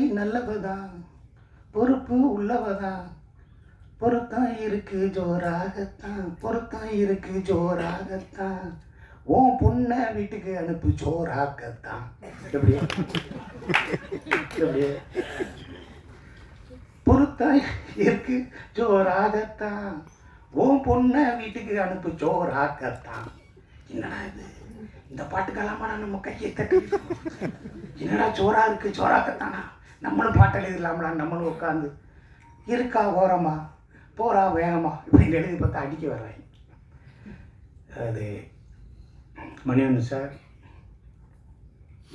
நல்லவதா? பொறுப்பு உள்ளவதா? பொருத்தம் இருக்கு ஜோராகத்தான். பொருத்தம் இருக்கு ஜோராகத்தான். உன் பொண்ணை வீட்டுக்கு அனுப்பு ஜோராகத்தான். எப்படி பொருத்தம் இருக்கு ஜோராகத்தான். உன் பொண்ணை வீட்டுக்கு அனுப்பு ஜோராகத்தான். என்னடா இது? இந்த பாட்டுக்கெல்லாம் நம்ம கையை தட்டு என்னடா ஜோரா இருக்கு ஜோராகத்தானா? நம்மளும் பாட்டு எழுதிடலாம்டா நம்மளும் உட்காந்து இருக்கா ஓரமா போறா வேகமா? இப்படின்னு எழுதி பார்த்து அடிக்க வர்றாங்க அது மணியன் சார்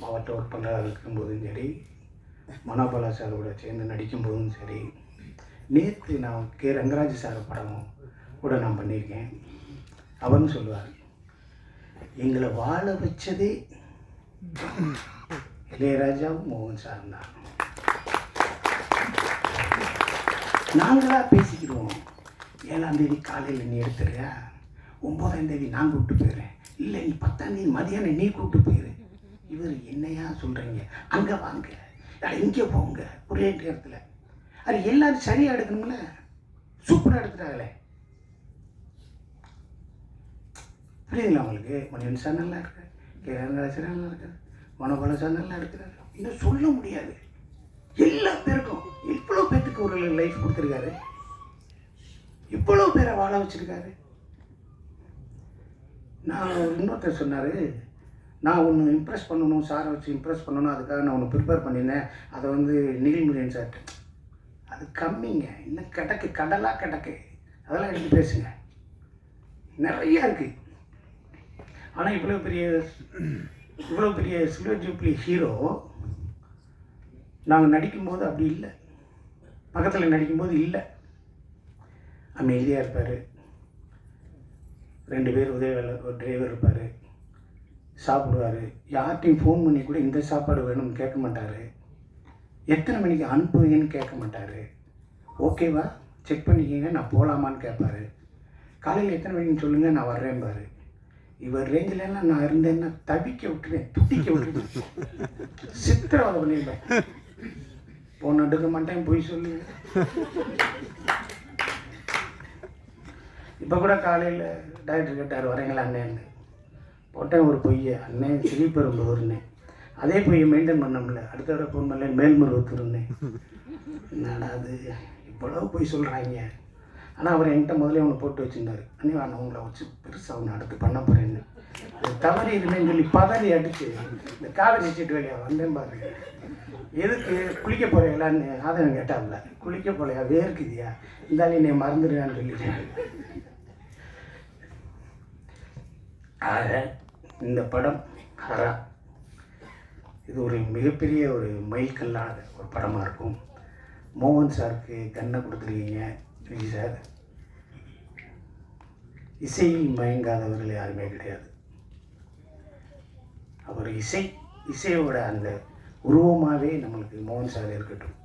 மாவட்ட உறுப்பினராக இருக்கும்போதும் சரி மனோபாலா சாரோட சேர்ந்து நடிக்கும்போதும் சரி நேற்று நான் கே ரங்கராஜ் சார் படமும் கூட நான் பண்ணியிருக்கேன். அவர்னு சொல்லுவார் எங்களை வாழ வச்சதே இளையராஜாவும் மோகன் சார் தான். நாங்களாக பேசிக்கிடுவோம். ஏழாம் தேதி காலையில் நீ எடுத்துறியா ஒம்போதாம் தேதி நான் கூப்பிட்டு போயிடுறேன். இல்லை நீ பத்தாம் தேதி மதியானம் நீ கூப்பிட்டு போயிரு. இவர் என்னையா சொல்கிறீங்க அங்கே வாங்க. இங்கே போங்க. ஒரே நேரத்தில். அது எல்லாரும் சரியாக எடுக்கணும்ல? சூப்பராக எடுத்துட்டாங்களே. புரியுதுங்களா உங்களுக்கு? மணியன் சார் நல்லா இருக்கு கிரணராஜ் நல்லா இருக்கார். மனோபால சார் நல்லா இருக்கிறார் இன்னும் சொல்ல முடியாது. எல்லா பேருக்கும் இவ்வளோ பேத்துக்கு ஒரு லைஃப் கொடுத்துருக்காரு. இவ்வளோ பேரை வாழ வச்சுருக்காரு. நான் இன்னொருத்தர் சொன்னார் நான் ஒன்று இம்ப்ரெஸ் பண்ணணும் சாரை வச்சு இம்ப்ரெஸ் பண்ணணும் அதுக்காக நான் ஒன்று ப்ரிப்பேர் பண்ணினேன் அதை வந்து நீல்முரியன் சார் அது கம்மிங்க. இன்னும் கிடக்கு? கடலாக கிடக்கு. அதெல்லாம் எடுத்து பேசுங்க. நிறையா இருக்குது ஆனால் இவ்வளோ பெரிய இவ்வளோ பெரிய சில்வர் ஜூப்ளி ஹீரோ நாங்கள் நடிக்கும்போது அப்படி இல்லை. பக்கத்தில் நடிக்கும்போது இல்லை. அமைதியாக இருப்பார். ரெண்டு பேர் உதவி ஒரு டிரைவர் இருப்பார். சாப்பிடுவார். யார்கிட்டையும் ஃபோன் பண்ணி கூட இந்த சாப்பாடு வேணும்னு கேட்க மாட்டார். எத்தனை மணிக்கு அனுப்புவீங்கன்னு கேட்க மாட்டார். ஓகேவா செக் பண்ணிக்கிங்க நான் போகலாமான்னு கேட்பார். காலையில் எத்தனை மணிக்கு சொல்லுங்கள் நான் வர்றேன்பார். இவர் ரேஞ்சிலலாம் நான் இருந்தேன்னா தவிக்க விட்டுருவேன் துடிக்க விட்டுருவேன். சித்திரவதை பண்ணியிருப்பேன் பொண்ணு எடுக்க மாட்டேன் பொய் சொல்லு. இப்போ கூட காலையில் டாக்டர் கேட்டார் வரீங்களா அண்ணேன்னு? போட்டேன் ஒரு பொய்யை. அண்ணன் ஸ்ரீபெரும்புதூர்னே அதே பொய்யை மெயின்டைன் பண்ண முடியல அடுத்த தடவை ஃபோன் பண்ணல மேல்மருவத்தூர்னே என்னடா அது இவ்வளோ பொய் சொல்கிறாங்க ஆனால் அவர் என்கிட்ட முதல்ல ஒன்று போட்டு வச்சுருந்தாரு. அண்ணி நான் உங்களை வச்சு பெருசாக ஒன்று அடுத்து பண்ண போகிறேன்னு தவறி இல்லைன்னு சொல்லி பதறி அடிச்சு இந்த காலேஜ் சீட்டு வழியாக வந்தேன் பாரு. எதுக்கு? குளிக்க போகிறீங்களான்னு ஆதரவு கேட்டாப்ல. குளிக்க போலையா? வேர்க்குதியா இருந்தாலும் என்னை மறந்துடுவேன்னு சொல்லிட்டேன் ஆக இந்த படம் ஹரா இது ஒரு மிகப்பெரிய ஒரு மைல்கல்லான ஒரு படமாக இருக்கும். மோகன் சாருக்கு கண்ணை கொடுத்துருக்கீங்க. விஜய் சார் இசையில் மயங்காதவர்கள் யாருமே கிடையாது. அவர் இசை இசையோட அந்த உருவமாகவே நம்மளுக்கு மோகன் சார் இருக்கட்டும்.